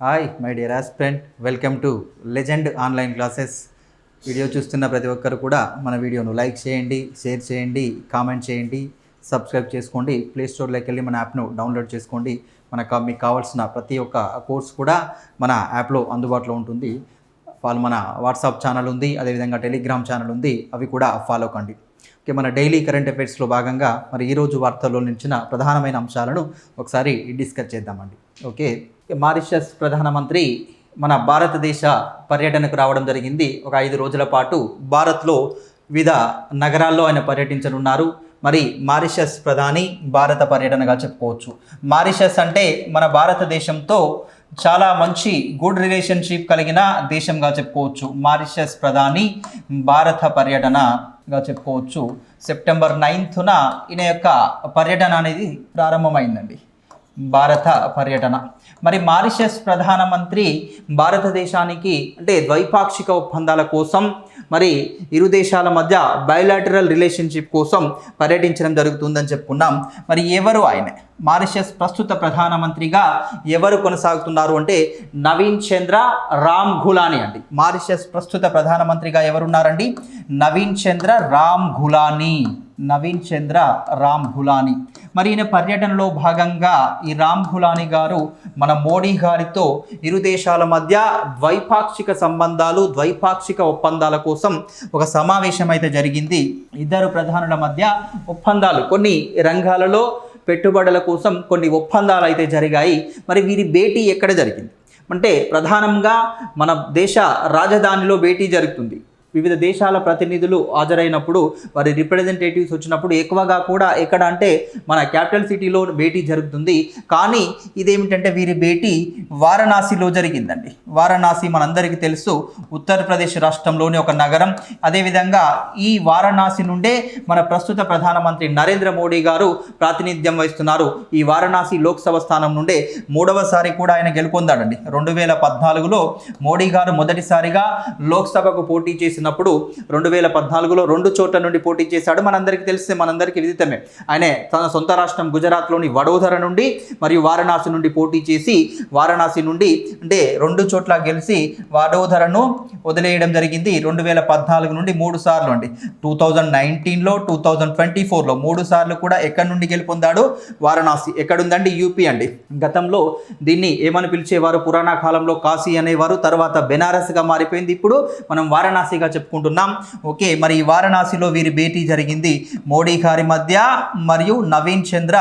Hi my dear aspirant welcome to legend online classes video చూస్తున్న ప్రతి ఒక్కరు కూడా మన వీడియోను లైక్ చేయండి షేర్ చేయండి కామెంట్ చేయండి సబ్స్క్రైబ్ చేసుకోండి. ప్లే స్టోర్లోకి వెళ్ళి మన యాప్ను డౌన్లోడ్ చేసుకోండి. మనకు మీకు కావాల్సిన ప్రతి ఒక్క కోర్స్ కూడా మన యాప్లో అందుబాటులో ఉంటుంది. వాళ్ళు మన వాట్సాప్ ఛానల్ ఉంది అదేవిధంగా టెలిగ్రామ్ ఛానల్ ఉంది. అవి కూడా ఫాలో కండి. ఓకే మన డైలీ కరెంట్ అఫైర్స్లో భాగంగా మరి ఈరోజు వార్తల్లో నిలిచిన ప్రధానమైన అంశాలను ఒకసారి డిస్కస్ చేద్దామండి. ఓకే మారిషస్ ప్రధానమంత్రి మన భారతదేశ పర్యటనకు రావడం జరిగింది. ఒక ఐదు రోజుల పాటు భారత్లో వివిధ నగరాల్లో ఆయన పర్యటించనున్నారు. మరి మారిషస్ ప్రధాని భారత పర్యటనగా చెప్పుకోవచ్చు. మారిషస్ అంటే మన భారతదేశంతో చాలా మంచి గుడ్ రిలేషన్షిప్ కలిగిన దేశంగా చెప్పుకోవచ్చు. మారిషస్ ప్రధాని భారత పర్యటనగా చెప్పుకోవచ్చు. సెప్టెంబర్ నైన్త్న ఈయన యొక్క పర్యటన అనేది ప్రారంభమైందండి. భారత పర్యటన. మరి మారిషస్ ప్రధానమంత్రి భారతదేశానికి అంటే ద్వైపాక్షిక ఒప్పందాల కోసం మరి ఇరు దేశాల మధ్య బయలాటరల్ రిలేషన్షిప్ కోసం పర్యటించడం జరుగుతుందని చెప్పుకున్నాం. మరి ఎవరు ఆయన? మారిషస్ ప్రస్తుత ప్రధానమంత్రిగా ఎవరు కొనసాగుతున్నారు అంటే నవీన్ చంద్ర రామ్ ఘులాని అండి. మారిషస్ ప్రస్తుత ప్రధానమంత్రిగా ఎవరున్నారండి? నవీన్ చంద్ర రామ్ ఘులాని. నవీన్ చంద్ర రామ్ హులాని మరి ఈయన పర్యటనలో భాగంగా ఈ రామ్ హులాని గారు మన మోడీ గారితో ఇరు దేశాల మధ్య ద్వైపాక్షిక సంబంధాలు ద్వైపాక్షిక ఒప్పందాల కోసం ఒక సమావేశం అయితే జరిగింది. ఇద్దరు ప్రధానుల మధ్య ఒప్పందాలు కొన్ని రంగాలలో పెట్టుబడుల కోసం కొన్ని ఒప్పందాలు అయితే జరిగాయి. మరి వీరి భేటీ ఎక్కడ జరిగింది? అంటే ప్రధానంగా మన దేశ రాజధానిలో భేటీ జరుగుతుంది. వివిధ దేశాల ప్రతినిధులు హాజరైనప్పుడు వారి రిప్రజెంటేటివ్స్ వచ్చినప్పుడు ఎక్కువగా కూడా ఎక్కడ అంటే మన క్యాపిటల్ సిటీలో భేటీ జరుగుతుంది. కానీ ఇదేమిటంటే వీరి భేటీ వారణాసిలో జరిగిందండి. వారణాసి మనందరికీ తెలుసు ఉత్తరప్రదేశ్ రాష్ట్రంలోని ఒక నగరం. అదేవిధంగా ఈ వారణాసి నుండే మన ప్రస్తుత ప్రధానమంత్రి నరేంద్ర మోడీ గారు ప్రాతినిధ్యం వహిస్తున్నారు. ఈ వారణాసి లోక్సభ స్థానం నుండే మూడవసారి కూడా ఆయన గెలుపొందాడండి. రెండు వేల పద్నాలుగులో మోడీ గారు మొదటిసారిగా లోక్సభకు పోటీ చేసి చేసినప్పుడు రెండు వేల పద్నాలుగులో రెండు చోట్ల నుండి పోటీ చేశాడు. మనందరికీ తెలిస్తే మనందరికీ విదితమే. ఆయనే తన సొంత రాష్ట్రం గుజరాత్లోని వడోదర నుండి మరియు వారణాసి నుండి పోటీ చేసి వారణాసి నుండి అంటే రెండు చోట్ల గెలిచి వడోదరను వదిలేయడం జరిగింది రెండు వేల పద్నాలుగు నుండి మూడు సార్లు అండి. టూ థౌజండ్ నైన్టీన్లో టూ థౌజండ్ ట్వంటీ ఫోర్లో మూడు సార్లు కూడా ఎక్కడి నుండి గెలుపొందాడు వారణాసి. ఎక్కడుందండి? యూపీ అండి. గతంలో దీన్ని ఏమని పిలిచేవారు? పురాణ కాలంలో కాశీ అనేవారు తర్వాత బెనారస్గా మారిపోయింది. ఇప్పుడు మనం వారణాసిగా చెప్పుకుంటున్నాం. ఓకే మరి ఈ వారణాసిలో వీరి భేటీ జరిగింది మోడీ గారి మధ్య మరియు నవీన్ చంద్ర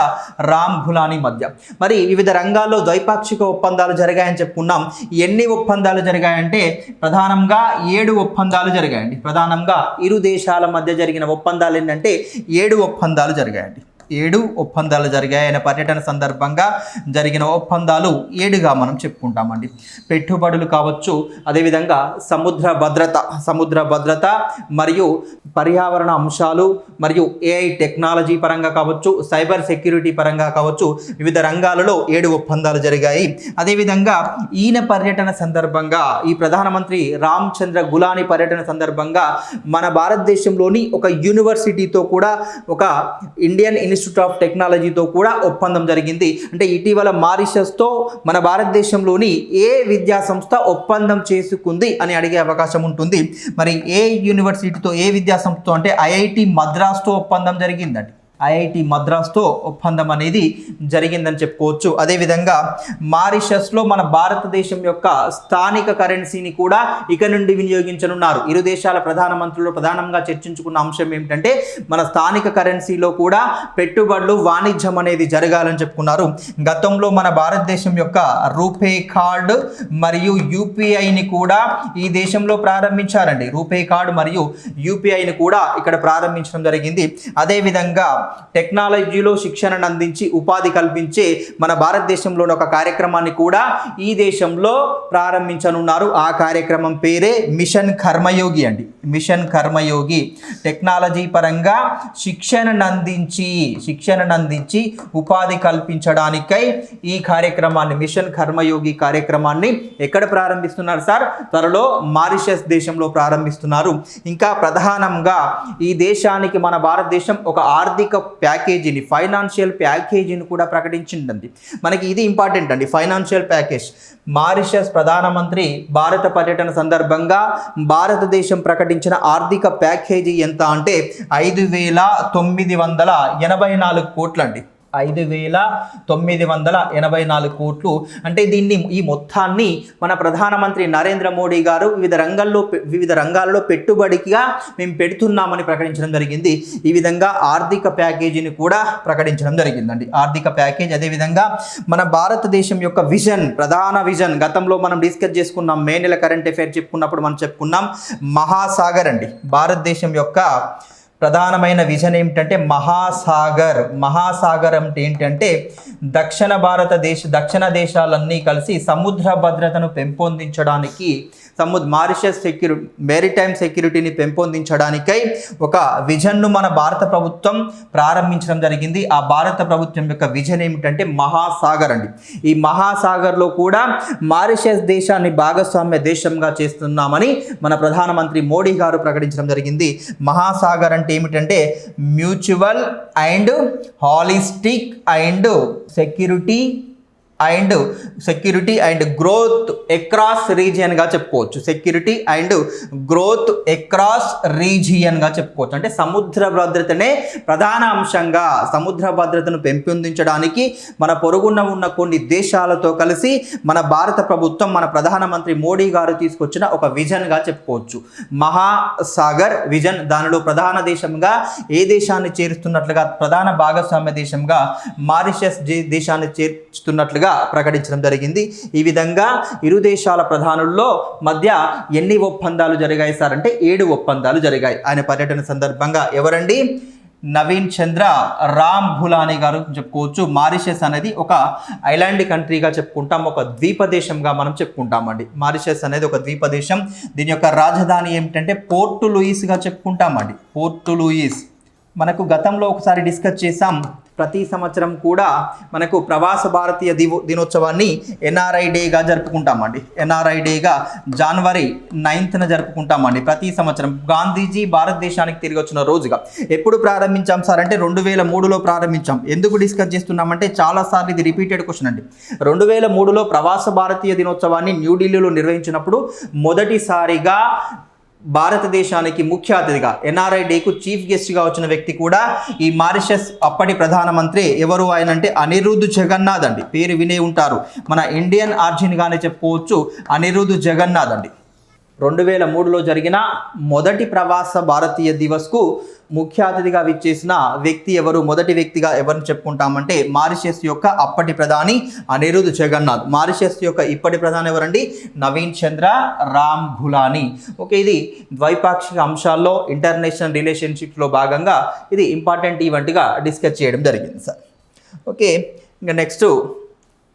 రామ్ గులానీ మధ్య. మరి వివిధ రంగాల్లో ద్వైపాక్షిక ఒప్పందాలు జరిగాయని చెప్పుకున్నాం. ఎన్ని ఒప్పందాలు జరిగాయంటే ప్రధానంగా ఏడు ఒప్పందాలు జరిగాయండి. ప్రధానంగా ఇరు దేశాల మధ్య జరిగిన ఒప్పందాలు ఏంటంటే ఏడు ఒప్పందాలు జరిగాయండి. ఏడు ఒప్పందాలు జరిగాయి. ఆయన పర్యటన సందర్భంగా జరిగిన ఒప్పందాలు ఏడుగా మనం చెప్పుకుంటామండి. పెట్టుబడులు కావచ్చు అదేవిధంగా సముద్ర భద్రత సముద్ర భద్రత మరియు పర్యావరణ అంశాలు మరియు ఏఐ టెక్నాలజీ పరంగా కావచ్చు సైబర్ సెక్యూరిటీ పరంగా కావచ్చు వివిధ రంగాలలో ఏడు ఒప్పందాలు జరిగాయి. అదేవిధంగా ఈయన పర్యటన సందర్భంగా ఈ ప్రధానమంత్రి రామచంద్ర గులాని పర్యటన సందర్భంగా మన భారతదేశంలోని ఒక యూనివర్సిటీతో కూడా ఒక ఇండియన్ ఇన్స్టిట్యూట్ ఇన్స్టిట్యూట్ ఆఫ్ టెక్నాలజీతో కూడా ఒప్పందం జరిగింది. అంటే ఇటీవల మారిషస్తో మన భారతదేశంలోని ఏ విద్యా సంస్థ ఒప్పందం చేసుకుంది అని అడిగే అవకాశం ఉంటుంది. మరి ఏ యూనివర్సిటీతో ఏ విద్యా సంస్థతో అంటే ఐఐటి మద్రాస్తో ఒప్పందం జరిగిందండి. ఐఐటి మద్రాస్తో ఒప్పందం అనేది జరిగిందని చెప్పుకోవచ్చు. అదేవిధంగా మారిషస్లో మన భారతదేశం యొక్క స్థానిక కరెన్సీని కూడా ఇక నుండి వినియోగించనున్నారు. ఇరు దేశాల ప్రధానమంత్రులు ప్రధానంగా చర్చించుకున్న అంశం ఏమిటంటే మన స్థానిక కరెన్సీలో కూడా పెట్టుబడులు వాణిజ్యం అనేది జరగాలని చెప్పుకున్నారు. గతంలో మన భారతదేశం యొక్క రూపే కార్డు మరియు యూపీఐని కూడా ఈ దేశంలో ప్రారంభించారండి. రూపే కార్డు మరియు యూపీఐని కూడా ఇక్కడ ప్రారంభించడం జరిగింది. అదేవిధంగా టెక్నాలజీలో శిక్షణను అందించి ఉపాధి కల్పించే మన భారతదేశంలోని ఒక కార్యక్రమాన్ని కూడా ఈ దేశంలో ప్రారంభించనున్నారు. ఆ కార్యక్రమం పేరే మిషన్ కర్మయోగి అండి. మిషన్ కర్మయోగి. టెక్నాలజీ పరంగా శిక్షణను అందించి శిక్షణను అందించి ఉపాధి కల్పించడానికై ఈ కార్యక్రమాన్ని మిషన్ కర్మయోగి కార్యక్రమాన్ని ఎక్కడ ప్రారంభిస్తున్నారు సార్? త్వరలో మారిషస్ దేశంలో ప్రారంభిస్తున్నారు. ఇంకా ప్రధానంగా ఈ దేశానికి మన భారతదేశం ఒక ఆర్థిక ప్యాకేజీని ఫైనాన్షియల్ ప్యాకేజీని కూడా ప్రకటించిందండి. మనకి ఇది ఇంపార్టెంట్ అండి ఫైనాన్షియల్ ప్యాకేజ్. మారిషస్ ప్రధానమంత్రి భారత పర్యటన సందర్భంగా భారతదేశం ప్రకటించిన ఆర్థిక ప్యాకేజీ ఎంత అంటే ఐదు వేల తొమ్మిది వందల ఎనభై నాలుగు కోట్లండి. ఐదు వేల తొమ్మిది వందల ఎనభై నాలుగు కోట్లు. అంటే దీన్ని ఈ మొత్తాన్ని మన ప్రధానమంత్రి నరేంద్ర మోడీ గారు వివిధ రంగాల్లో వివిధ రంగాల్లో పెట్టుబడిగా మేము పెడుతున్నామని ప్రకటించడం జరిగింది. ఈ విధంగా ఆర్థిక ప్యాకేజీని కూడా ప్రకటించడం జరిగిందండి. ఆర్థిక ప్యాకేజ్ అదేవిధంగా మన భారతదేశం యొక్క విజన్ ప్రధాన విజన్ గతంలో మనం డిస్కస్ చేసుకున్నాం మే నెల కరెంట్ అఫైర్ చెప్పుకున్నప్పుడు మనం చెప్పుకున్నాం మహాసాగర్ అండి. భారతదేశం యొక్క ప్రధానమైన విజన్ ఏమిటంటే మహాసాగర్. మహాసాగర్ అంటే ఏంటంటే దక్షిణ భారతదేశ దక్షిణ దేశాలన్నీ కలిసి సముద్ర భద్రతను పెంపొందించడానికి సముద్ర మారిషస్ సెక్యూరి మెరిటైమ్ సెక్యూరిటీని పెంపొందించడానికై ఒక విజన్ను మన భారత ప్రభుత్వం ప్రారంభించడం జరిగింది. ఆ భారత ప్రభుత్వం యొక్క విజన్ ఏమిటంటే మహాసాగర్ అండి. ఈ మహాసాగర్లో కూడా మారిషస్ దేశాన్ని భాగస్వామ్య దేశంగా చేస్తున్నామని మన ప్రధానమంత్రి మోడీ గారు ప్రకటించడం జరిగింది. మహాసాగర్ అంటే ఏమిటంటే mutual and holistic and security and security and growth across రీజియన్గా చెప్పుకోవచ్చు. సెక్యూరిటీ అండ్ గ్రోత్ ఎక్రాస్ రీజియన్గా చెప్పుకోవచ్చు. అంటే సముద్ర భద్రతనే ప్రధాన అంశంగా సముద్ర భద్రతను పెంపొందించడానికి మన పొరుగున్న ఉన్న కొన్ని దేశాలతో కలిసి మన భారత ప్రభుత్వం మన ప్రధానమంత్రి మోడీ గారు తీసుకొచ్చిన ఒక విజన్గా చెప్పుకోవచ్చు. మహాసాగర్ విజన్ దానిలో ప్రధాన దేశంగా ఏ దేశాన్ని చేరుస్తున్నట్లుగా ప్రధాన భాగస్వామ్య దేశంగా మారిషస్ దేశాన్ని చేర్చుతున్నట్లుగా ప్రకటించడం జరిగింది. ఈ విధంగా ఇరు దేశాల ప్రధానుల్లో మధ్య ఎన్ని ఒప్పందాలు జరిగాయి సార్ అంటే ఏడు ఒప్పందాలు జరిగాయి. ఆయన పర్యటన సందర్భంగా ఎవరండి? నవీన్ చంద్ర రామ్ భులాని గారు చెప్పుకోవచ్చు. మారిషస్ అనేది ఒక ఐలాండ్ కంట్రీగా చెప్పుకుంటాం ఒక ద్వీప దేశంగా మనం చెప్పుకుంటామండి. మారిషస్ అనేది ఒక ద్వీప దేశం. దీని యొక్క రాజధాని ఏమిటంటే పోర్టు లూయిస్గా చెప్పుకుంటామండి. Port Louis. మనకు గతంలో ఒకసారి డిస్కస్ చేసాం ప్రతి సంవత్సరం కూడా మనకు ప్రవాస భారతీయ దివో దినోత్సవాన్ని ఎన్ఆర్ఐ డేగా జరుపుకుంటామండి. ఎన్ఆర్ఐ డేగా జనవరి నైన్త్న జరుపుకుంటామండి ప్రతి సంవత్సరం. గాంధీజీ భారతదేశానికి తిరిగి వచ్చిన రోజుగా. ఎప్పుడు ప్రారంభించాం సార్ అంటే రెండు వేల మూడులో ప్రారంభించాం. ఎందుకు డిస్కస్ చేస్తున్నామంటే చాలాసార్లు ఇది రిపీటెడ్ క్వశ్చన్ అండి. రెండు వేల మూడులో ప్రవాస భారతీయ దినోత్సవాన్ని న్యూఢిల్లీలో నిర్వహించినప్పుడు మొదటిసారిగా భారతదేశానికి ముఖ్య అతిథిగా ఎన్ఆర్ఐ డేకు చీఫ్ గెస్ట్గా వచ్చిన వ్యక్తి కూడా ఈ మారిషస్ అప్పటి ప్రధానమంత్రి ఎవరు ఆయన అంటే అనిరుద్ధ్ జగన్నాథ్ అండి. పేరు వినే ఉంటారు. మన ఇండియన్ ఆర్జిన్గానే చెప్పుకోవచ్చు అనిరుద్ధ్ జగన్నాథ్ అండి. రెండు వేల మూడులో జరిగిన మొదటి ప్రవాస భారతీయ దివస్కు ముఖ్య అతిథిగా విచ్చేసిన వ్యక్తి ఎవరు మొదటి వ్యక్తిగా ఎవరిని చెప్పుకుంటామంటే మారిషస్ యొక్క అప్పటి ప్రధాని అనిరుద్ధ్ జగన్నాథ్. మారిషస్ యొక్క ఇప్పటి ప్రధాని ఎవరండి? నవీన్ చంద్ర రామ్ భులాని. ఓకే ఇది ద్వైపాక్షిక అంశాల్లో ఇంటర్నేషనల్ రిలేషన్షిప్స్లో భాగంగా ఇది ఇంపార్టెంట్ ఈవెంట్గా డిస్కస్ చేయడం జరిగింది సార్. ఓకే ఇంకా నెక్స్ట్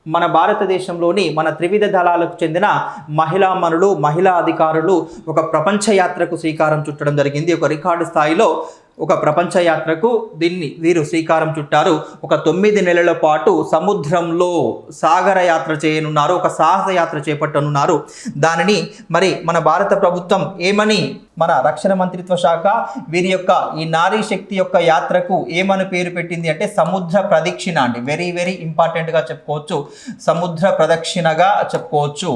మన భారతదేశంలోని మన త్రివిధ దళాలకు చెందిన మహిళా మనులు మహిళా అధికారులు ఒక ప్రపంచ యాత్రకు శ్రీకారం చుట్టడం జరిగింది. ఒక రికార్డు స్థాయిలో ఒక ప్రపంచ యాత్రకు దీన్ని వీరు శ్రీకారం చుట్టారు. ఒక తొమ్మిది నెలల పాటు సముద్రంలో సాగర యాత్ర చేయనున్నారు ఒక సాహస యాత్ర చేపట్టనున్నారు. దానిని మరి మన భారత ప్రభుత్వం ఏమని మన రక్షణ మంత్రిత్వ శాఖ వీరి యొక్క ఈ నారీ శక్తి యొక్క యాత్రకు ఏమని పేరు పెట్టింది అంటే సముద్ర ప్రదక్షిణ అండి. వెరీ వెరీ ఇంపార్టెంట్గా చెప్పుకోవచ్చు. సముద్ర ప్రదక్షిణగా చెప్పుకోవచ్చు.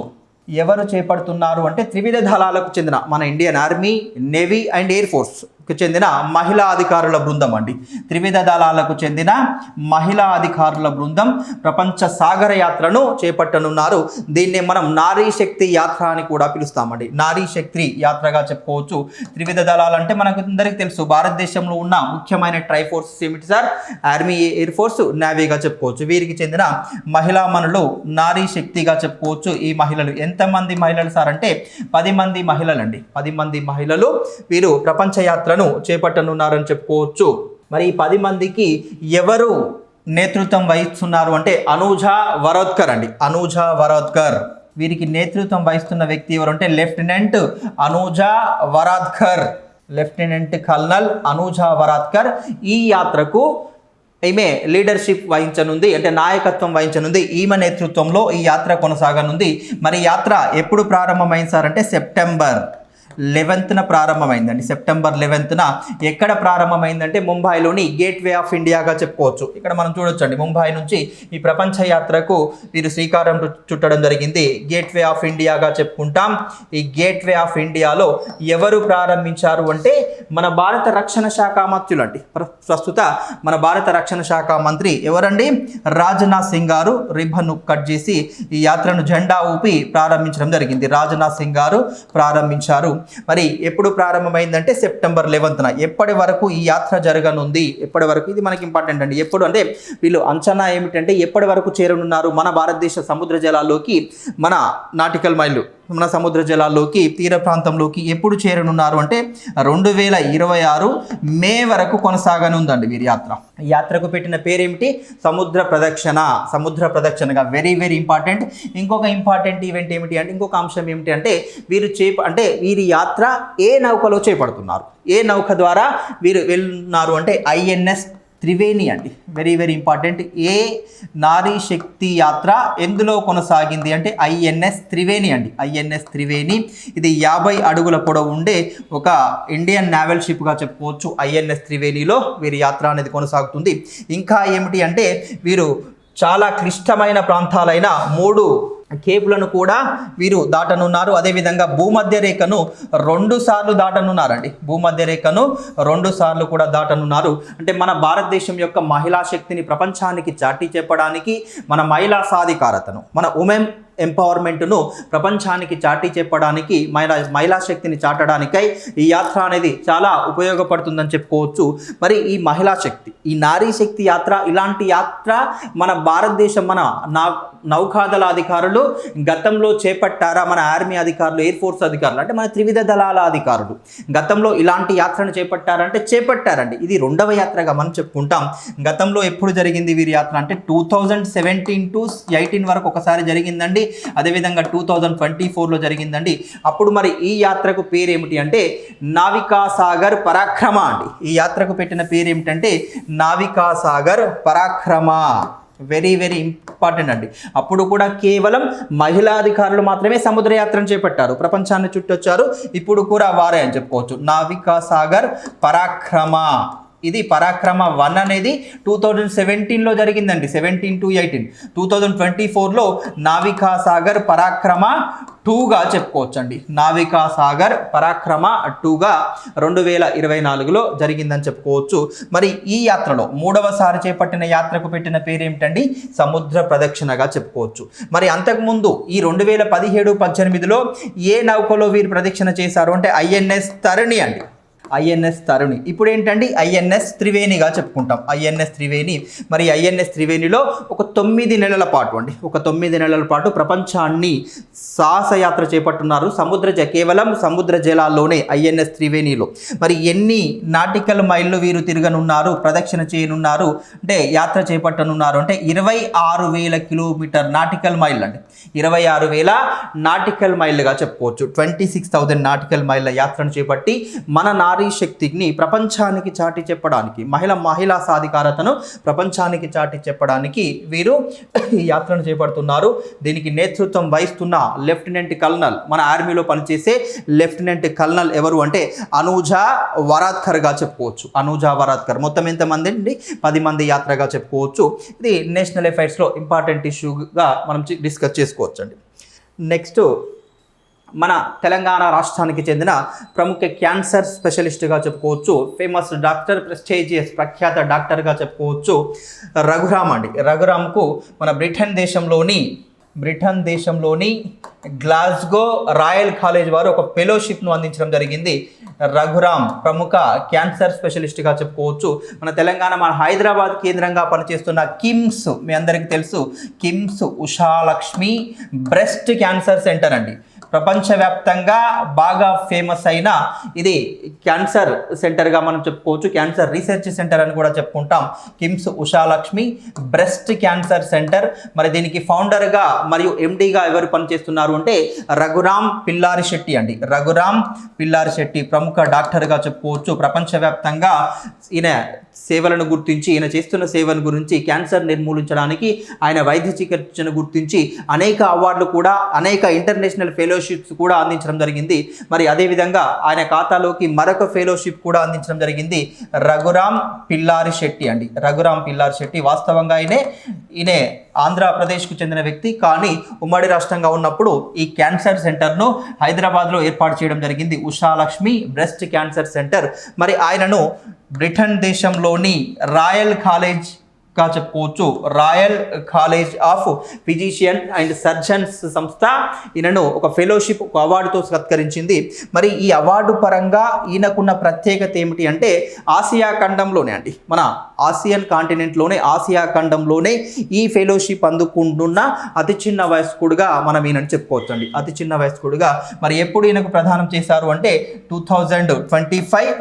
ఎవరు చేపడుతున్నారు అంటే త్రివిధ దళాలకు చెందిన మన Indian army navy and air force. చెందిన మహిళా అధికారుల బృందం అండి. త్రివిధ దళాలకు చెందిన మహిళా అధికారుల బృందం ప్రపంచ సాగర యాత్రను చేపట్టనున్నారు. దీన్ని మనం నారీ శక్తి యాత్ర అని కూడా పిలుస్తామండి. నారీ శక్తి యాత్రగా చెప్పుకోవచ్చు. త్రివిధ దళాలు అంటే మనకు అందరికీ తెలుసు. భారతదేశంలో ఉన్న ముఖ్యమైన ట్రై ఫోర్సెస్ ఏమిటి సార్? ఆర్మీ ఎయిర్ ఫోర్స్ నేవీగా చెప్పుకోవచ్చు. వీరికి చెందిన మహిళా మనులు నారీ శక్తిగా చెప్పుకోవచ్చు. ఈ మహిళలు ఎంతమంది మహిళలు సార్ అంటే పది మంది మహిళలు అండి పది మంది మహిళలు వీరు ప్రపంచ యాత్రను చేపట్టనున్నారని చెప్పుకోవచ్చు. మరి ఈ పది మందికి ఎవరు నేతృత్వం వహిస్తున్నారు అంటే అనూజ వరోద్కర్ అండి. అనూజ వరోద్కర్. వీరికి నేతృత్వం వహిస్తున్న వ్యక్తి ఎవరు అంటే lieutenant Anuja Varadkar. Lieutenant colonel Anuja Varadkar. ఈ యాత్రకు ఈమె లీడర్షిప్ వహించనుంది అంటే నాయకత్వం వహించనుంది. ఈమె నేతృత్వంలో ఈ యాత్ర కొనసాగనుంది. మరి యాత్ర ఎప్పుడు ప్రారంభమైంది సార్ అంటే సెప్టెంబర్. లెవెన్త్న ప్రారంభమైందండి. సెప్టెంబర్ లెవెన్త్న ఎక్కడ ప్రారంభమైందంటే ముంబైలోని గేట్ వే ఆఫ్ ఇండియాగా చెప్పుకోవచ్చు. ఇక్కడ మనం చూడొచ్చండి. ముంబై నుంచి ఈ ప్రపంచ యాత్రకు వీరు శ్రీకారం చుట్టడం జరిగింది. గేట్ వే ఆఫ్ ఇండియాగా చెప్పుకుంటాం. ఈ గేట్ వే ఆఫ్ ఇండియాలో ఎవరు ప్రారంభించారు అంటే మన భారత రక్షణ శాఖ మంత్రులు అండి. ప్రస్తుత మన భారత రక్షణ శాఖ మంత్రి ఎవరండి? రాజ్నాథ్ సింగ్ గారు రిబ్బన్ కట్ చేసి ఈ యాత్రను జెండా ఊపి ప్రారంభించడం జరిగింది. రాజ్నాథ్ సింగ్ గారు ప్రారంభించారు. మరి ఎప్పుడు ప్రారంభమైందంటే సెప్టెంబర్ లెవెన్త్న. ఎప్పటి వరకు ఈ యాత్ర జరగనుంది? ఎప్పటి వరకు? ఇది మనకి ఇంపార్టెంట్ అండి. ఎప్పుడు అంటే వీళ్ళు అంచనా ఏమిటంటే ఎప్పటి వరకు చేరనున్నారు మన భారతదేశ సముద్ర జలాల్లోకి? మన నాటికల్ మైళ్ళు మన సముద్ర జలాల్లోకి తీర ప్రాంతంలోకి ఎప్పుడు చేరనున్నారు అంటే రెండు వేల ఇరవై ఆరు మే వరకు కొనసాగనుందండి వీరి యాత్ర. యాత్రకు పెట్టిన పేరేమిటి? సముద్ర ప్రదక్షిణ. సముద్ర ప్రదక్షిణగా వెరీ వెరీ ఇంపార్టెంట్ ఇంకొక ఇంపార్టెంట్ ఈవెంట్ ఏమిటి అంటే ఇంకొక అంశం ఏమిటి అంటే వీరు చేప అంటే వీరి యాత్ర ఏ నౌకలో చేపడుతున్నారు? ఏ నౌక ద్వారా వీరు వెళ్తున్నారు అంటే ఐఎన్ఎస్ త్రివేణి అండి. వెరీ వెరీ ఇంపార్టెంట్ ఏ నారీ శక్తి యాత్ర ఎందులో కొనసాగింది అంటే ఐఎన్ఎస్ త్రివేణి అండి. ఐఎన్ఎస్ త్రివేణి. ఇది యాభై అడుగుల పొడవు ఉండే ఒక ఇండియన్ నావెల్ షిప్గా చెప్పుకోవచ్చు. ఐఎన్ఎస్ త్రివేణిలో వీరి యాత్ర అనేది కొనసాగుతుంది. ఇంకా ఏమిటి అంటే వీరు చాలా క్లిష్టమైన ప్రాంతాలైన మూడు కేపులను కూడా వీరు దాటనున్నారు. అదేవిధంగా భూమధ్య రేఖను రెండు సార్లు దాటనున్నారండి. భూమధ్య రేఖను రెండు సార్లు కూడా దాటనున్నారు. అంటే మన భారతదేశం యొక్క మహిళా శక్తిని ప్రపంచానికి చాటి చెప్పడానికి మన మహిళా సాధికారతను మన ఉమెన్ ఎంపవర్మెంట్ను ప్రపంచానికి చాటి చెప్పడానికి మహిళా మహిళా శక్తిని చాటడానికై ఈ యాత్ర అనేది చాలా ఉపయోగపడుతుందని చెప్పుకోవచ్చు. మరి ఈ మహిళా శక్తి ఈ నారీ శక్తి యాత్ర ఇలాంటి యాత్ర మన భారతదేశం మన నా నౌకాదళ అధికారులు గతంలో చేపట్టారా మన ఆర్మీ అధికారులు ఎయిర్ ఫోర్స్ అధికారులు అంటే మన త్రివిధ దళాల అధికారులు గతంలో ఇలాంటి యాత్రను చేపట్టారంటే చేపట్టారండి. ఇది రెండవ యాత్రగా మనం చెప్పుకుంటాం. గతంలో ఎప్పుడు జరిగింది వీరి యాత్ర అంటే two thousand seventeen to eighteen వరకు ఒకసారి జరిగిందండి. అదేవిధంగా టూ థౌజండ్ ట్వంటీ ఫోర్లో జరిగిందండి. అప్పుడు మరి ఈ యాత్రకు పేరు ఏమిటి అంటే నావికా సాగర్ పరాక్రమ అండి. ఈ యాత్రకు పెట్టిన పేరు ఏమిటంటే నావికా సాగర్ పరాక్రమ. వెరీ వెరీ ఇంపార్టెంట్ అండి. అప్పుడు కూడా కేవలం మహిళా అధికారులు మాత్రమే సముద్రయాత్రను చేపట్టారు. ప్రపంచాన్ని చుట్టొచ్చారు. ఇప్పుడు కూడా వారే అని చెప్పుకోవచ్చు. నావికా సాగర్ పరాక్రమ. ఇది పరాక్రమ వన్ అనేది టూ థౌజండ్ సెవెంటీన్లో జరిగిందండి. Seventeen to eighteen two thousand twenty ఫోర్లో నావికా సాగర్ పరాక్రమ టూగా చెప్పుకోవచ్చండి. నావికా సాగర్ పరాక్రమ టూగా రెండు వేల ఇరవై నాలుగులో జరిగిందని చెప్పుకోవచ్చు. మరి ఈ యాత్రలో మూడవసారి చేపట్టిన యాత్రకు పెట్టిన పేరు ఏమిటండి సముద్ర ప్రదక్షిణగా చెప్పుకోవచ్చు. మరి అంతకుముందు ఈ రెండు వేల పదిహేడు పద్దెనిమిదిలో ఏ నౌకలో వీరు ప్రదక్షిణ చేశారు? అంటే ఐఎన్ఎస్ తరణి అండి. ఐఎన్ఎస్ తరుణి. ఇప్పుడు ఏంటండి ఐఎన్ఎస్ త్రివేణిగా చెప్పుకుంటాం. ఐఎన్ఎస్ త్రివేణి. మరి ఐఎన్ఎస్ త్రివేణిలో ఒక తొమ్మిది నెలల పాటు అండి. ఒక తొమ్మిది నెలల పాటు ప్రపంచాన్ని సాహసయాత్ర చేపట్టున్నారు. సముద్ర జ కేవలం సముద్ర జలాల్లోనే ఐఎన్ఎస్ త్రివేణిలో. మరి ఎన్ని నాటికల్ మైళ్ళు వీరు తిరగనున్నారు ప్రదక్షిణ చేయనున్నారు అంటే యాత్ర చేపట్టనున్నారు అంటే ఇరవై ఆరు వేల కిలోమీటర్ నాటికల్ మైల్ అండి. ఇరవై ఆరు వేల నాటికల్ మైళ్ళుగా చెప్పుకోవచ్చు. ట్వంటీ సిక్స్ థౌజండ్ నాటికల్ మైళ్ళ యాత్రను చేపట్టి మన నారీ శక్తిని ప్రపంచానికి చాటి చెప్పడానికి మహిళ మహిళా సాధికారతను ప్రపంచానికి చాటి చెప్పడానికి వీరు ఈ యాత్రను చేపడుతున్నారు. దీనికి నేతృత్వం వహిస్తున్న లెఫ్టినెంట్ కల్నల్ మన ఆర్మీలో పనిచేసే లెఫ్టినెంట్ కల్నల్ ఎవరు అంటే అనూజా వరాత్కర్గా చెప్పుకోవచ్చు. అనూజా వరాత్కర్ మొత్తం ఎంతమంది అండి? పది మంది యాత్రగా చెప్పుకోవచ్చు. ఇది నేషనల్ ఎఫైర్స్లో ఇంపార్టెంట్ ఇష్యూగా మనం డిస్కస్ చేసుకోవచ్చు అండి నెక్స్ట్ మన తెలంగాణ రాష్ట్రానికి చెందిన ప్రముఖ క్యాన్సర్ స్పెషలిస్ట్గా చెప్పుకోవచ్చు ఫేమస్ డాక్టర్ ప్రెస్టేజియస్ ప్రఖ్యాత డాక్టర్గా చెప్పుకోవచ్చు రఘురామ్ అండి. రఘురామ్కు మన బ్రిటన్ దేశంలోని బ్రిటన్ దేశంలోని గ్లాస్గో రాయల్ కాలేజ్ వారు ఒక ఫెలోషిప్ను అందించడం జరిగింది. రఘురామ్ ప్రముఖ క్యాన్సర్ స్పెషలిస్ట్గా చెప్పుకోవచ్చు. మన తెలంగాణ మన హైదరాబాద్ కేంద్రంగా పనిచేస్తున్న కిమ్స్ మీ అందరికీ తెలుసు KIMS Ushalakshmi breast cancer centre అండి. ప్రపంచవ్యాప్తంగా బాగా ఫేమస్ అయిన ఇది క్యాన్సర్ సెంటర్గా మనం చెప్పుకోవచ్చు. క్యాన్సర్ రీసెర్చ్ సెంటర్ అని కూడా చెప్పుకుంటాం. KIMS Ushalakshmi breast cancer centre. మరి దీనికి ఫౌండర్గా మరియు ఎండీగా ఎవరు పనిచేస్తున్నారు అంటే రఘురామ్ పిల్లారి శెట్టి అండి. రఘురామ్ పిల్లారి శెట్టి ప్రముఖ డాక్టర్గా చెప్పుకోవచ్చు. ప్రపంచవ్యాప్తంగా ఈయన సేవలను గుర్తించి ఈయన చేస్తున్న సేవల గురించి క్యాన్సర్ నిర్మూలించడానికి ఆయన వైద్య చికిత్సను గుర్తించి అనేక అవార్డులు కూడా అనేక ఇంటర్నేషనల్ ఫెలో ఫెలోషిప్స్ కూడా అందించడం జరిగింది. మరి అదేవిధంగా ఆయన ఖాతాలోకి మరొక ఫెలోషిప్ కూడా అందించడం జరిగింది. రఘురామ్ పిల్లారి శెట్టి అండి. రఘురామ్ పిల్లారి శెట్టి వాస్తవంగా ఆయనే ఈయనే ఆంధ్రప్రదేశ్కు చెందిన వ్యక్తి. కానీ ఉమ్మడి రాష్ట్రంగా ఉన్నప్పుడు ఈ క్యాన్సర్ సెంటర్ను హైదరాబాద్లో ఏర్పాటు చేయడం జరిగింది. Ushalakshmi breast cancer centre. మరి ఆయనను బ్రిటన్ దేశంలోని రాయల్ కాలేజ్ గా చెప్పుకోవచ్చు royal college of physician and surgeons సంస్థ ఈయనను ఒక ఫెలోషిప్ ఒక అవార్డుతో సత్కరించింది. మరి ఈ అవార్డు పరంగా ఈయనకున్న ప్రత్యేకత ఏమిటి అంటే ఆసియా ఖండంలోనే అండి మన ఆసియన్ కాంటినెంట్లోనే ఆసియా ఖండంలోనే ఈ ఫెలోషిప్ అందుకుంటున్న అతి చిన్న వయస్కుడుగా మనం ఈయనని చెప్పుకోవచ్చు అండి అతి చిన్న వయస్కుడుగా. మరి ఎప్పుడు ఈయనకు ప్రదానం చేశారు అంటే two thousand twenty five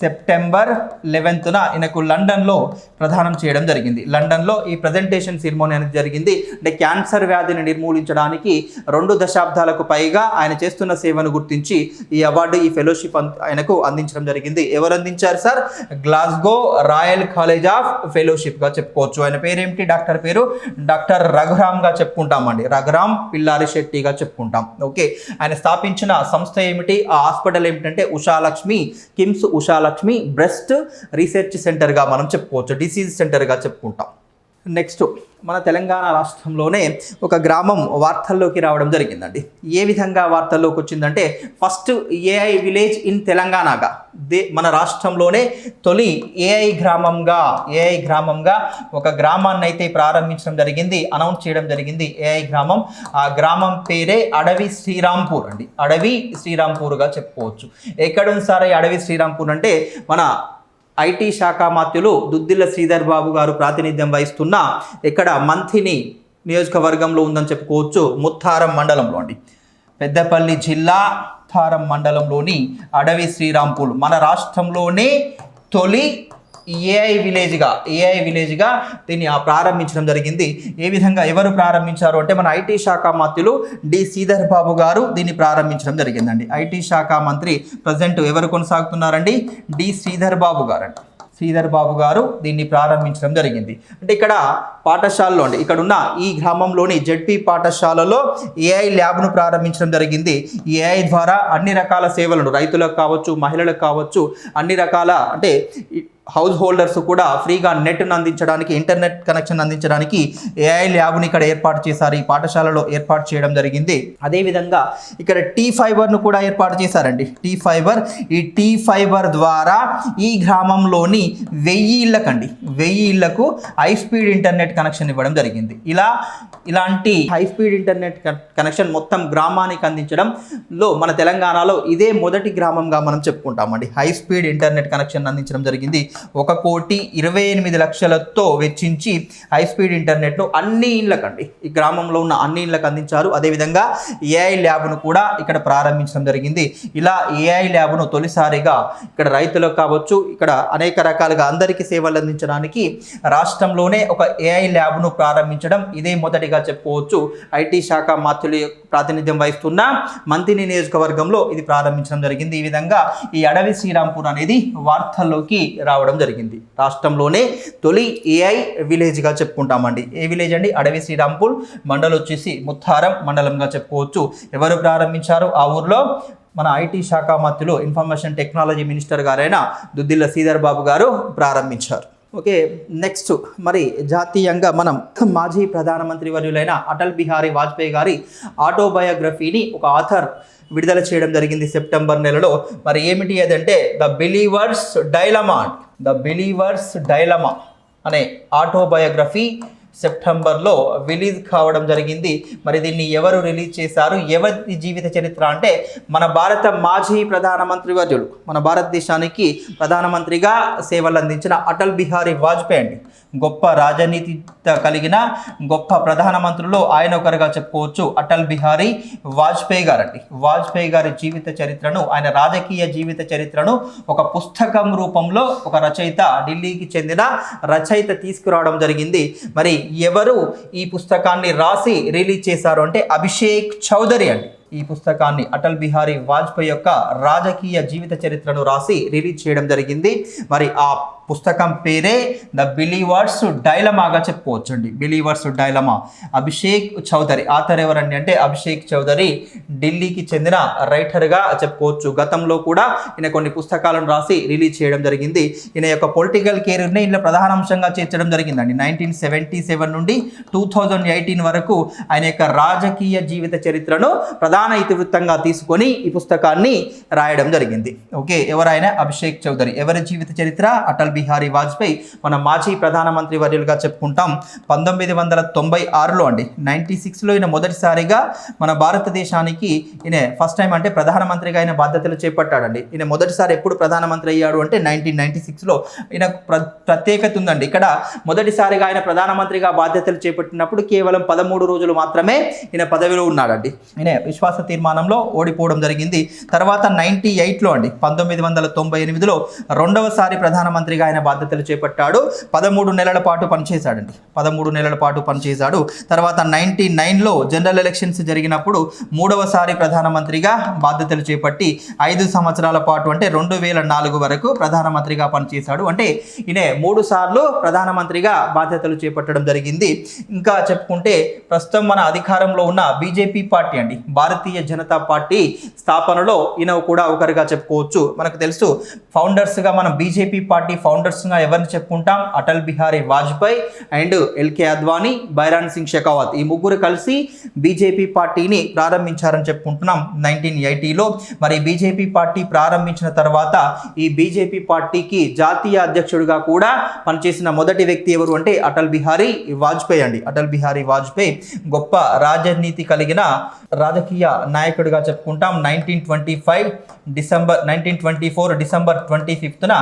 September లెవెన్త్న ఈయనకు లండన్లో ప్రదానం చేయడం జరిగింది. లండన్లో ఈ ప్రజెంటేషన్ సెరిమోనీ అనేది జరిగింది. అంటే క్యాన్సర్ వ్యాధిని నిర్మూలించడానికి రెండు దశాబ్దాలకు పైగా ఆయన చేస్తున్న సేవను గుర్తించి ఈ అవార్డు ఈ ఫెలోషిప్ ఆయనకు అందించడం జరిగింది. ఎవరు అందించారు sir? Glasgow royal college of ఫెలోషిప్గా చెప్పుకోవచ్చు. ఆయన పేరేమిటి? డాక్టర్ పేరు? డాక్టర్ రఘురామ్గా చెప్పుకుంటామండి. రఘురామ్ పిల్లారి శెట్టిగా చెప్పుకుంటాం. ఓకే. ఆయన స్థాపించిన సంస్థ ఏమిటి? ఆ హాస్పిటల్ ఏమిటంటే Ushalakshmi KIMS Lakshmi breast research సెంటర్గా మనం చెప్పుకోవచ్చు డిసీజ్ సెంటర్గా చెప్పుకుంటాం. నెక్స్ట్ మన తెలంగాణ రాష్ట్రంలోనే ఒక గ్రామం వార్తల్లోకి రావడం జరిగిందండి. ఏ విధంగా వార్తల్లోకి వచ్చిందంటే ఫస్ట్ ఏఐ విలేజ్ ఇన్ తెలంగాణగా దే మన రాష్ట్రంలోనే తొలి ఏఐ గ్రామంగా ఏఐ గ్రామంగా ఒక గ్రామాన్ని అయితే ప్రారంభించడం జరిగింది అనౌన్స్ చేయడం జరిగింది ఏఐ గ్రామం. ఆ గ్రామం పేరే అడవి శ్రీరాంపూర్ అండి. అడవి శ్రీరాంపూర్గా చెప్పుకోవచ్చు. ఎక్కడుంది సార్ ఈ అడవి శ్రీరాంపూర్ అంటే మన ఐటీ శాఖ మాత్యులు దుద్దిల్ల శ్రీధర్ బాబు గారు ప్రాతినిధ్యం వహిస్తున్న ఇక్కడ మంథిని నియోజకవర్గంలో ఉందని చెప్పుకోవచ్చు ముత్తారం మండలంలో అండి. పెద్దపల్లి జిల్లా ముత్తారం మండలంలోని అడవి శ్రీరాంపూర్ మన రాష్ట్రంలోనే తొలి ఏఐ విలేజ్గా ఏఐ విలేజ్గా దీన్ని ప్రారంభించడం జరిగింది. ఏ విధంగా ఎవరు ప్రారంభించారు అంటే మన ఐటీ శాఖ మంత్రులు డి శ్రీధర్ బాబు గారు దీన్ని ప్రారంభించడం జరిగిందండి. ఐటీ శాఖ మంత్రి ప్రజెంట్ ఎవరు కొనసాగుతున్నారండి? డి శ్రీధర్ బాబు గారు శ్రీధర్ బాబు గారు దీన్ని ప్రారంభించడం జరిగింది. అంటే ఇక్కడ పాఠశాలలో అండి ఇక్కడ ఉన్న ఈ గ్రామంలోని జడ్పీ పాఠశాలలో ఏఐ ల్యాబ్ను ప్రారంభించడం జరిగింది. ఏఐ ద్వారా అన్ని రకాల సేవలను రైతులకు కావచ్చు మహిళలకు కావచ్చు అన్ని రకాల అంటే హౌస్ హోల్డర్స్ కూడా ఫ్రీగా నెట్ను అందించడానికి ఇంటర్నెట్ కనెక్షన్ అందించడానికి ఏఐ ల్యాబ్ని ఇక్కడ ఏర్పాటు చేశారు. ఈ పాఠశాలలో ఏర్పాటు చేయడం జరిగింది. అదేవిధంగా ఇక్కడ టీ ఫైబర్ను కూడా ఏర్పాటు చేశారండి. టీ ఫైబర్ ఈ టీ ఫైబర్ ద్వారా ఈ గ్రామంలోని వెయ్యి ఇళ్ళకండి. వెయ్యి ఇళ్ళకు హై స్పీడ్ ఇంటర్నెట్ కనెక్షన్ ఇవ్వడం జరిగింది. ఇలా ఇలాంటి హై స్పీడ్ ఇంటర్నెట్ కనెక్షన్ మొత్తం గ్రామానికి అందించడంలో మన తెలంగాణలో ఇదే మొదటి గ్రామంగా మనం చెప్పుకుంటామండి. హై స్పీడ్ ఇంటర్నెట్ కనెక్షన్ అందించడం జరిగింది. ఒక కోటి ఇరవై ఎనిమిది లక్షలతో వెచ్చించి హై స్పీడ్ ఇంటర్నెట్ను అన్ని ఇళ్ళకండి ఈ గ్రామంలో ఉన్న అన్ని ఇండ్లకు అందించారు. అదేవిధంగా ఏఐ ల్యాబ్ను కూడా ఇక్కడ ప్రారంభించడం జరిగింది. ఇలా ఏఐ ల్యాబ్ను తొలిసారిగా ఇక్కడ రైతులకు కావచ్చు ఇక్కడ అనేక రకాలుగా అందరికీ సేవలు అందించడానికి రాష్ట్రంలోనే ఒక ఏఐ ల్యాబ్ను ప్రారంభించడం ఇదే మొదటిగా చెప్పుకోవచ్చు. ఐటీ శాఖ మాత్రులు ప్రాతినిధ్యం వహిస్తున్న మంతిని నియోజకవర్గంలో ఇది ప్రారంభించడం జరిగింది. ఈ విధంగా ఈ అడవి శ్రీరాంపూర్ అనేది వార్తల్లోకి రావడం జరిగింది. రాష్ట్రంలోనే తొలి ఏఐ విలేజ్గా చెప్పుకుంటామండి. ఏ విలేజ్ అండి? అడవి శ్రీరాంపూర్ మండలం వచ్చేసి ముత్తారం మండలంగా చెప్పుకోవచ్చు. ఎవరు ప్రారంభించారు? ఆ ఊర్లో మన ఐటీ శాఖ మంత్రులు ఇన్ఫర్మేషన్ టెక్నాలజీ మినిస్టర్ గారైన దుద్దిల్ల శ్రీధర్ బాబు గారు ప్రారంభించారు. ఓకే నెక్స్ట్ మరి జాతీయంగా మనం మాజీ ప్రధానమంత్రి వర్యులైన అటల్ బిహారీ వాజ్పేయి గారి ఆటోబయోగ్రఫీని ఒక ఆథర్ విడుదల చేయడం జరిగింది సెప్టెంబర్ నెలలో. మరి ఏమిటి అదంటే the believers dilemma the believers dilemma అనే ఆటోబయోగ్రఫీ సెప్టెంబర్లో రిలీజ్ కావడం జరిగింది. మరి దీన్ని ఎవరు రిలీజ్ చేశారు? ఎవరి జీవిత చరిత్ర అంటే మన భారత మాజీ ప్రధానమంత్రి వర్యులు మన భారతదేశానికి ప్రధానమంత్రిగా సేవలు అందించిన అటల్ బిహారీ వాజ్పేయి అండి. గొప్ప రాజనీతి కలిగిన గొప్ప ప్రధానమంత్రులు ఆయన ఒకరుగా చెప్పుకోవచ్చు. అటల్ బిహారీ వాజ్పేయి గారండి. వాజ్పేయి గారి జీవిత చరిత్రను ఆయన రాజకీయ జీవిత చరిత్రను ఒక పుస్తకం రూపంలో ఒక రచయిత ఢిల్లీకి చెందిన రచయిత తీసుకురావడం జరిగింది. మరి ఎవరు ఈ పుస్తకాన్ని రాసి రిలీజ్ చేశారు అంటే అభిషేక్ చౌదరి అండి. ఈ పుస్తకాన్ని అటల్ బిహారీ వాజ్పేయి యొక్క రాజకీయ జీవిత చరిత్రను రాసి రిలీజ్ చేయడం జరిగింది. మరి ఆ పుస్తకం పేరే ద బిలీవర్స్ డైలమాగా చెప్పుకోవచ్చు అండి believers dilemma. Abhishek Chaudhary author ఎవరండి అంటే అభిషేక్ చౌదరి ఢిల్లీకి చెందిన రైటర్గా చెప్పుకోవచ్చు. గతంలో కూడా ఈయన కొన్ని పుస్తకాలను రాసి రిలీజ్ చేయడం జరిగింది. ఈయన యొక్క పొలిటికల్ కెరీర్ని ఇందులో ప్రధాన అంశంగా చేర్చడం జరిగిందండి. నైన్టీన్ సెవెంటీ సెవెన్ నుండి టూ థౌజండ్ ఎయిటీన్ వరకు ఆయన యొక్క రాజకీయ జీవిత చరిత్రను ప్రధాన ఇతివృత్తంగా తీసుకొని ఈ పుస్తకాన్ని రాయడం జరిగింది. ఓకే ఎవరైనా అభిషేక్ చౌదరి ఎవరి జీవిత చరిత్ర? అటల్ బిహారీ వాజ్పేయి మన మాజీ ప్రధానమంత్రి వర్యులుగా చెప్పుకుంటాం. పంతొమ్మిది వందల తొంభై ఆరులో అండి నైంటీ సిక్స్లో ఈయన మొదటిసారిగా మన భారతదేశానికి ఈయన ఫస్ట్ టైం అంటే ప్రధానమంత్రిగా ఆయన బాధ్యతలు చేపట్టాడండి. ఈయన మొదటిసారి ఎప్పుడు ప్రధానమంత్రి అయ్యాడు అంటే నైన్టీన్ నైన్టీ సిక్స్లో. ఈయన ప్ర ప్రత్యేకత ఉందండి. ఇక్కడ మొదటిసారిగా ఆయన ప్రధానమంత్రిగా బాధ్యతలు చేపట్టినప్పుడు కేవలం పదమూడు రోజులు మాత్రమే ఈయన పదవిలో ఉన్నాడండి. ఈయన అవిశ్వాస తీర్మానంలో ఓడిపోవడం జరిగింది. తర్వాత నైన్టీ ఎయిట్లో అండి పంతొమ్మిది వందల తొంభై ఎనిమిదిలో రెండవసారి ప్రధానమంత్రిగా ఆయన బాధ్యతలు చేపట్టాడు. పదమూడు నెలల పాటు పనిచేశాడండి. పదమూడు నెలల పాటు పనిచేశాడు. తర్వాత నైన్టీ నైన్లో జనరల్ ఎలక్షన్స్ జరిగినప్పుడు మూడవసారి ప్రధానమంత్రిగా బాధ్యతలు చేపట్టి ఐదు సంవత్సరాల పాటు అంటే రెండు వేల నాలుగు వరకు ప్రధానమంత్రిగా పనిచేశాడు. అంటే ఈయన మూడు సార్లు ప్రధానమంత్రిగా బాధ్యతలు చేపట్టడం జరిగింది. ఇంకా చెప్పుకుంటే ప్రస్తుతం మన అధికారంలో ఉన్న బీజేపీ పార్టీ అండి భారతీయ జనతా పార్టీ స్థాపనలో ఈయన కూడా ఒకరిగా చెప్పుకోవచ్చు. మనకు తెలుసు ఫౌండర్స్గా మనం బీజేపీ పార్టీ ఫౌండర్స్గా ఎవరిని చెప్పుకుంటాం? Atal Bihari Vajpayee and LK Advani Bhairon Singh Shekhawat. ఈ ముగ్గురు కలిసి బీజేపీ పార్టీని ప్రారంభించారని చెప్పుకుంటున్నాం నైన్టీన్ ఎయిటీలో. మరి బీజేపీ పార్టీ ప్రారంభించిన తర్వాత ఈ బీజేపీ పార్టీకి జాతీయ అధ్యక్షుడిగా కూడా పనిచేసిన మొదటి వ్యక్తి ఎవరు అంటే అటల్ బిహారీ వాజ్పేయి అండి. అటల్ బిహారీ వాజ్పేయి గొప్ప రాజనీతి కలిగిన రాజకీయ నాయకుడిగా చెప్పుకుంటాం. Nineteen twenty five December nineteen twenty four December twenty ఫిఫ్త్న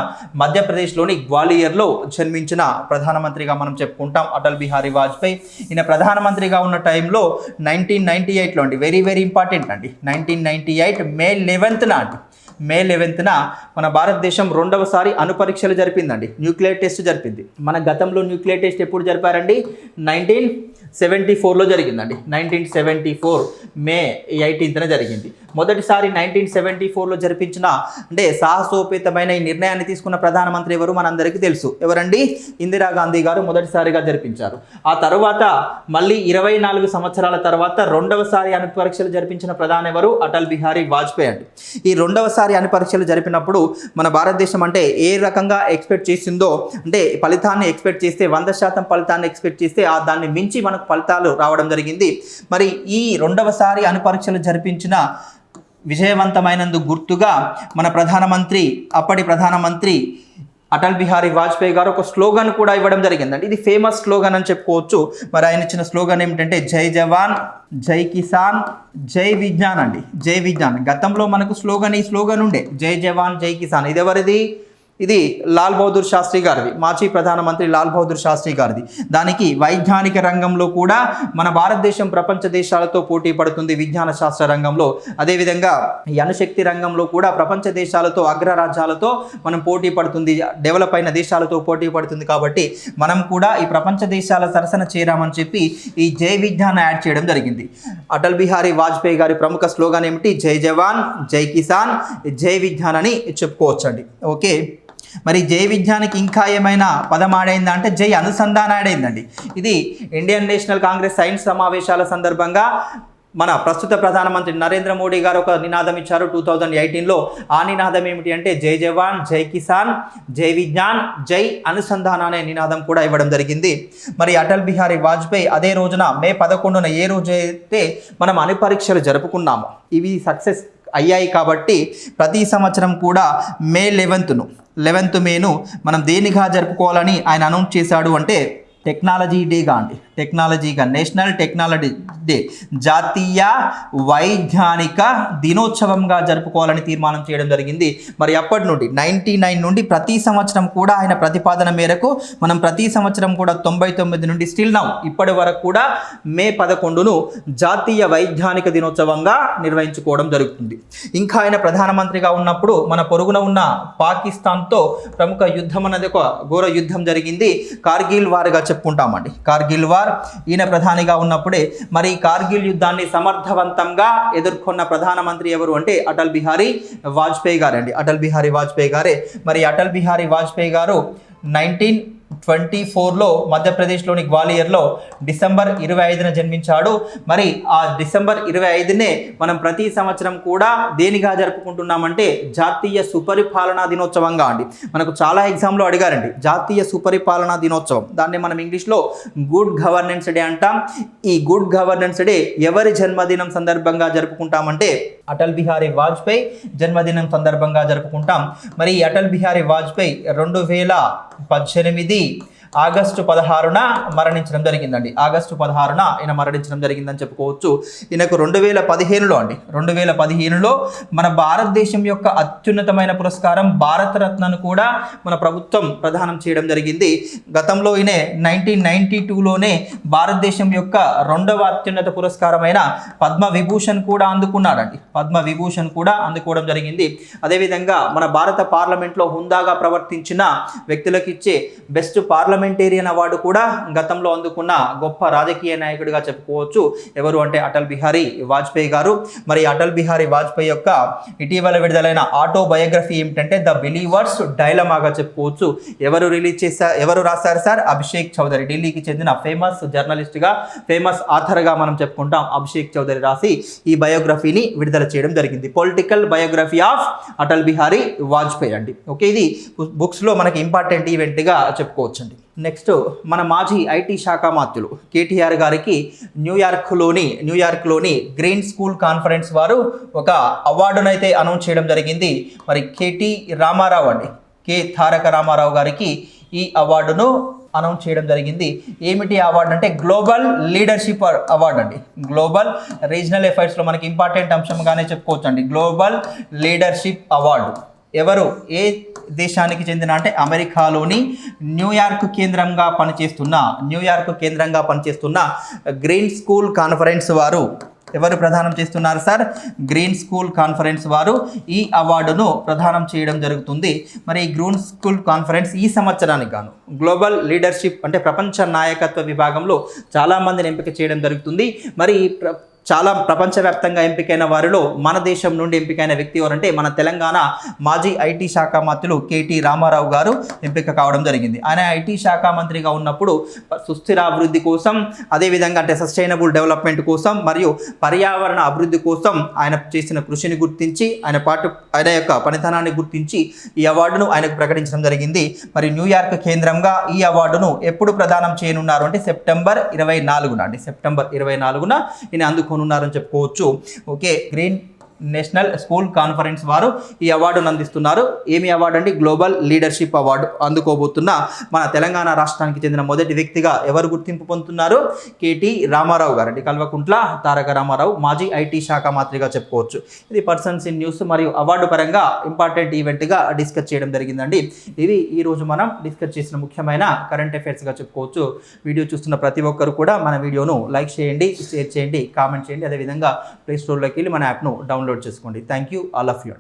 మధ్యప్రదేశ్లోని గ్వాలియర్లో జన్మించిన ప్రధానమంత్రిగా మనం చెప్పుకుంటాం. అటల్ బిహారీ వాజ్పేయి. ఈయన ప్రధానమంత్రిగా ఉన్న టైంలో నైన్టీన్ నైన్టీ ఎయిట్లో అండి వెరీ వెరీ ఇంపార్టెంట్ అండి. నైన్టీన్ నైన్టీ ఎయిట్ మే లెవెన్త్న అండి మే లెవెన్త్న మన భారతదేశం రెండవసారి అణుపరీక్షలు జరిపిందండి. న్యూక్లియర్ టెస్ట్ జరిపింది. మన గతంలో న్యూక్లియర్ టెస్ట్ ఎప్పుడు జరిపారండి? నైన్టీన్ సెవెంటీ ఫోర్లో జరిగిందండి. నైన్టీన్ సెవెంటీ ఫోర్ మే ఎయిటీన్త్న జరిగింది. మొదటిసారి నైన్టీన్ సెవెంటీ ఫోర్లో జరిపించిన అంటే సాహసోపేతమైన ఈ నిర్ణయాన్ని తీసుకున్న ప్రధానమంత్రి ఎవరు మనందరికీ తెలుసు. ఎవరండి? ఇందిరాగాంధీ గారు మొదటిసారిగా జరిపించారు. ఆ తర్వాత మళ్ళీ ఇరవై నాలుగు సంవత్సరాల తర్వాత రెండవసారి అణు పరీక్షలు జరిపించిన ప్రధాని ఎవరు? అటల్ బిహారీ వాజ్పేయి అండి. ఈ రెండవసారి అణు పరీక్షలు జరిపినప్పుడు మన భారతదేశం అంటే ఏ రకంగా ఎక్స్పెక్ట్ చేసిందో అంటే ఫలితాన్ని ఎక్స్పెక్ట్ చేస్తే వంద శాతం ఫలితాన్ని ఎక్స్పెక్ట్ చేస్తే ఆ దాన్ని మించి మనకు ఫలితాలు రావడం జరిగింది. మరి ఈ రెండవసారి అణు పరీక్షలు జరిపించిన విజయవంతమైనందుకు గుర్తుగా మన ప్రధానమంత్రి అప్పటి ప్రధానమంత్రి అటల్ బిహారీ వాజ్పేయి గారు ఒక స్లోగన్ కూడా ఇవ్వడం జరిగిందండి. ఇది ఫేమస్ స్లోగన్ అని చెప్పుకోవచ్చు. మరి ఆయన ఇచ్చిన స్లోగన్ ఏమిటంటే జై జవాన్ జై కిసాన్ జై విజ్ఞాన్ అండి. జై విజ్ఞాన్. గతంలో మనకు స్లోగన్ ఈ స్లోగన్ ఉండే. జై జవాన్ జై కిసాన్. ఇది ఎవరిది ఇది లాల్ బహదూర్ శాస్త్రి గారిది మాజీ ప్రధానమంత్రి లాల్ బహదూర్ శాస్త్రి గారిది. దానికి వైజ్ఞానిక రంగంలో కూడా మన భారతదేశం ప్రపంచ దేశాలతో పోటీ పడుతుంది విజ్ఞాన శాస్త్ర రంగంలో. అదేవిధంగా ఈ అణుశక్తి రంగంలో కూడా ప్రపంచ దేశాలతో అగ్రరాజ్యాలతో మనం పోటీ పడుతుంది డెవలప్ అయిన దేశాలతో పోటీ పడుతుంది కాబట్టి మనం కూడా ఈ ప్రపంచ దేశాల సరసన చేరామని చెప్పి ఈ జై విజ్ఞాన్ యాడ్ చేయడం జరిగింది. అటల్ బిహారీ వాజ్పేయి గారి ప్రముఖ స్లోగన్ ఏమిటి? జై జవాన్ జై కిసాన్ జై విజ్ఞాన్ అని చెప్పుకోవచ్చండి. ఓకే. మరి జై విజ్ఞానికి ఇంకా ఏమైనా పదం అంటే జై అనుసంధానాడైందండి. ఇది ఇండియన్ నేషనల్ కాంగ్రెస్ సైన్స్ సమావేశాల సందర్భంగా మన ప్రస్తుత ప్రధానమంత్రి నరేంద్ర మోడీ గారు ఒక నినాదం ఇచ్చారు టూ థౌజండ్ ఎయిటీన్లో. ఆ నినాదం ఏమిటి అంటే జై జవాన్ జై కిసాన్ జై విజ్ఞాన్ జై అనుసంధాన అనే నినాదం కూడా ఇవ్వడం జరిగింది. మరి అటల్ బిహారీ వాజ్పేయి అదే రోజున మే పదకొండున ఏ రోజైతే మనం అణు పరీక్షలు జరుపుకున్నామో ఇవి సక్సెస్ అయ్యాయి కాబట్టి ప్రతి సంవత్సరం కూడా మే లెవెన్త్ను లెవెన్త్ మేను మనం దేనిగా జరుపుకోవాలని ఆయన అనౌన్స్ చేశాడు అంటే టెక్నాలజీ డేగా అండి టెక్నాలజీగా నేషనల్ టెక్నాలజీ డే జాతీయ వైజ్ఞానిక దినోత్సవంగా జరుపుకోవాలని తీర్మానం చేయడం జరిగింది. మరి అప్పటి నుండి నైంటీ నైన్ నుండి ప్రతి సంవత్సరం కూడా ఆయన ప్రతిపాదన మేరకు మనం ప్రతి సంవత్సరం కూడా తొంభై తొమ్మిది నుండి స్టిల్ నౌ ఇప్పటి వరకు కూడా మే పదకొండును జాతీయ వైజ్ఞానిక దినోత్సవంగా నిర్వహించుకోవడం జరుగుతుంది. ఇంకా ఆయన ప్రధానమంత్రిగా ఉన్నప్పుడు మన పొరుగున ఉన్న పాకిస్తాన్తో ప్రముఖ యుద్ధం అనేది ఒక ఘోర యుద్ధం జరిగింది. కార్గిల్ వార్గా చెప్పుకుంటామండి. కార్గిల్ వార్ గార్. ఈయన ప్రధానిగా ఉన్నప్పుడే మరి కార్గిల్ యుద్ధాన్ని సమర్థవంతంగా ఎదుర్కొన్న ప్రధానమంత్రి ఎవరు అంటే అటల్ బిహారీ వాజ్పేయి గారండి. అండి అటల్ బిహారీ వాజ్పేయి గారే. మరి అటల్ బిహారీ వాజ్పేయి గారు నైన్టీన్ ట్వంటీ ఫోర్లో మధ్యప్రదేశ్లోని గ్వాలియర్లో డిసెంబర్ ఇరవై ఐదున జన్మించాడు. మరి ఆ డిసెంబర్ ఇరవై ఐదునే మనం ప్రతి సంవత్సరం కూడా దేనిగా జరుపుకుంటున్నామంటే జాతీయ సుపరిపాలనా దినోత్సవంగా అండి. మనకు చాలా ఎగ్జామ్లో అడిగారండి. జాతీయ సుపరిపాలనా దినోత్సవం. దాన్ని మనం ఇంగ్లీష్లో గుడ్ గవర్నెన్స్ డే అంటాం. ఈ గుడ్ గవర్నెన్స్ డే ఎవరి జన్మదినం సందర్భంగా జరుపుకుంటామంటే అటల్ బిహారీ వాజ్పేయి జన్మదినం సందర్భంగా జరుపుకుంటాం. మరి అటల్ బిహారీ వాజ్పేయి రెండు వేల పద్దెనిమిది ఆగస్టు పదహారున మరణించడం జరిగిందండి. ఆగస్టు పదహారున ఈయన మరణించడం జరిగిందని చెప్పుకోవచ్చు. ఈయనకు రెండు వేల పదిహేనులో అండి. రెండు వేల పదిహేనులో మన భారతదేశం యొక్క అత్యున్నతమైన పురస్కారం భారతరత్నను కూడా మన ప్రభుత్వం ప్రదానం చేయడం జరిగింది. గతంలో ఈయన నైన్టీన్ నైన్టీ టూలోనే భారతదేశం యొక్క రెండవ అత్యున్నత పురస్కారమైన పద్మ విభూషణ్ కూడా అందుకున్నాడండి. పద్మ విభూషణ్ కూడా అందుకోవడం జరిగింది. అదేవిధంగా మన భారత పార్లమెంట్లో హుందాగా ప్రవర్తించిన వ్యక్తులకు ఇచ్చే బెస్ట్ పార్లమెంట్ పార్లమెంటేరియన్ అవార్డు కూడా గతంలో అందుకున్న గొప్ప రాజకీయ నాయకుడిగా చెప్పుకోవచ్చు. ఎవరు అంటే అటల్ బిహారీ వాజ్పేయి గారు. మరి అటల్ బిహారీ వాజ్పేయి యొక్క ఇటీవల విడుదలైన ఆటో బయోగ్రఫీ ఏమిటంటే ద బిలీవర్స్ డైలమాగా చెప్పుకోవచ్చు. ఎవరు రిలీజ్ చేశారు ఎవరు రాశారు సార్? అభిషేక్ చౌదరి. ఢిల్లీకి చెందిన ఫేమస్ జర్నలిస్ట్గా ఫేమస్ ఆథర్గా మనం చెప్పుకుంటాం అభిషేక్ చౌదరి రాసి ఈ బయోగ్రఫీని విడుదల చేయడం జరిగింది. Political biography of Atal Bihari Vajpayee అండి. ఓకే ఇది బుక్స్లో మనకి ఇంపార్టెంట్ ఈవెంట్గా చెప్పుకోవచ్చండి. నెక్స్ట్ మన మాజీ ఐటీ శాఖ మాత్యులు కేటీఆర్ గారికి న్యూయార్క్లోని న్యూయార్క్లోని గ్రీన్ స్కూల్ కాన్ఫరెన్స్ వారు ఒక అవార్డునైతే అనౌన్స్ చేయడం జరిగింది. మరి కేటీ రామారావు అండి కె తారక రామారావు గారికి ఈ అవార్డును అనౌన్స్ చేయడం జరిగింది. ఏమిటి అవార్డు అంటే గ్లోబల్ లీడర్షిప్ అవార్డు అండి. గ్లోబల్ రీజనల్ ఎఫైర్స్లో మనకి ఇంపార్టెంట్ అంశంగానే చెప్పుకోవచ్చు అండి గ్లోబల్ లీడర్షిప్ అవార్డు ఎవరు? ఏ దేశానికి చెందిన అంటే అమెరికాలోని న్యూయార్క్ కేంద్రంగా పనిచేస్తున్న న్యూయార్క్ కేంద్రంగా పనిచేస్తున్న గ్రీన్ స్కూల్ కాన్ఫరెన్స్ వారు ఎవరు ప్రదానం చేస్తున్నారు సార్? గ్రీన్ స్కూల్ కాన్ఫరెన్స్ వారు ఈ అవార్డును ప్రదానం చేయడం జరుగుతుంది. మరి ఈ గ్రీన్ స్కూల్ కాన్ఫరెన్స్ ఈ సంవత్సరానికి గాను గ్లోబల్ లీడర్షిప్ అంటే ప్రపంచ నాయకత్వ విభాగంలో చాలామందిని ఎంపిక చేయడం జరుగుతుంది. మరి ప్ర- చాలా ప్రపంచవ్యాప్తంగా ఎంపికైన వారిలో మన దేశం నుండి ఎంపికైన వ్యక్తి ఎవరంటే మన తెలంగాణ మాజీ ఐటీ శాఖ మంత్రులు కేటీ రామారావు గారు ఎంపిక కావడం జరిగింది. ఆయన ఐటీ శాఖ మంత్రిగా ఉన్నప్పుడు సుస్థిర అభివృద్ధి కోసం అదేవిధంగా అంటే సస్టైనబుల్ డెవలప్మెంట్ కోసం మరియు పర్యావరణ అభివృద్ధి కోసం ఆయన చేసిన కృషిని గుర్తించి ఆయన పాటు ఆయన యొక్క పనితనాన్ని గుర్తించి ఈ అవార్డును ఆయనకు ప్రకటించడం జరిగింది. మరి న్యూయార్క్ కేంద్రంగా ఈ అవార్డును ఎప్పుడు ప్రదానం చేయనున్నారు అంటే సెప్టెంబర్ ఇరవై నాలుగున అంటే సెప్టెంబర్ ఇరవై నాలుగున ఈయన అందుకు ఉన్నారని చెప్పుకోవచ్చు. Okay green national school conference వారు ఈ అవార్డును అందిస్తున్నారు ఏమి అవార్డు అండి? Global leadership award. అందుకోబోతున్న మన తెలంగాణ రాష్ట్రానికి చెందిన మొదటి వ్యక్తిగా ఎవరు గుర్తింపు పొందుతున్నారు? కేటీ రామారావు గారు అండి కల్వకుంట్ల తారక రామారావు మాజీ ఐటీ శాఖ మాత్రిగా చెప్పుకోవచ్చు. ఇది పర్సన్స్ ఇన్ న్యూస్ మరియు అవార్డు పరంగా ఇంపార్టెంట్ ఈవెంట్గా డిస్కస్ చేయడం జరిగిందండి. ఇవి ఈరోజు మనం డిస్కస్ చేసిన ముఖ్యమైన కరెంట్ అఫైర్స్గా చెప్పుకోవచ్చు. వీడియో చూస్తున్న ప్రతి ఒక్కరు కూడా మన వీడియోను లైక్ చేయండి షేర్ చేయండి కామెంట్ చేయండి. అదేవిధంగా ప్లేస్టోర్లోకి వెళ్ళి మన యాప్ను డౌన్లోడ్ చేసుకోండి. Thank you all of you